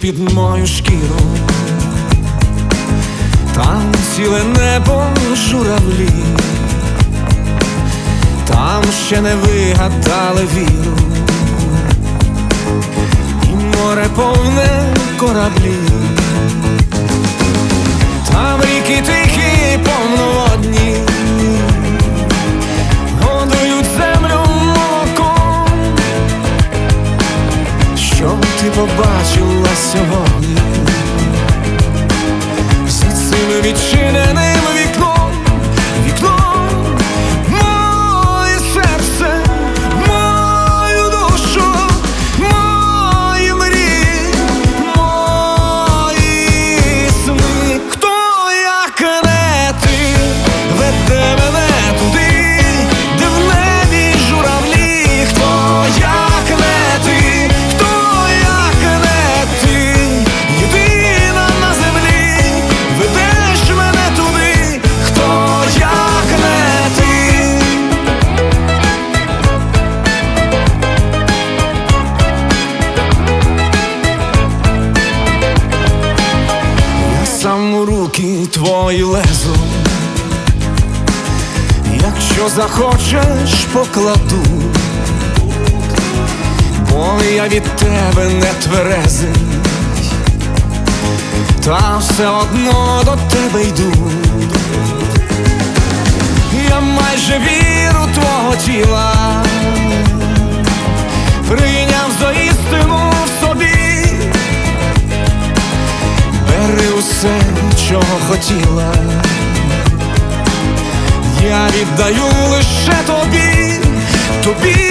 під мою шкіру, там ціле небо журавлі, там ще не вигадали віру, і море повне кораблі, побачила сьогодні. Всі сили відчиненим твої лезу, якщо захочеш, покладу, бо я від тебе не тверезий, та все одно до тебе йду. Я майже віру твого тіла, чого хотіла. Я віддаю лише тобі, тобі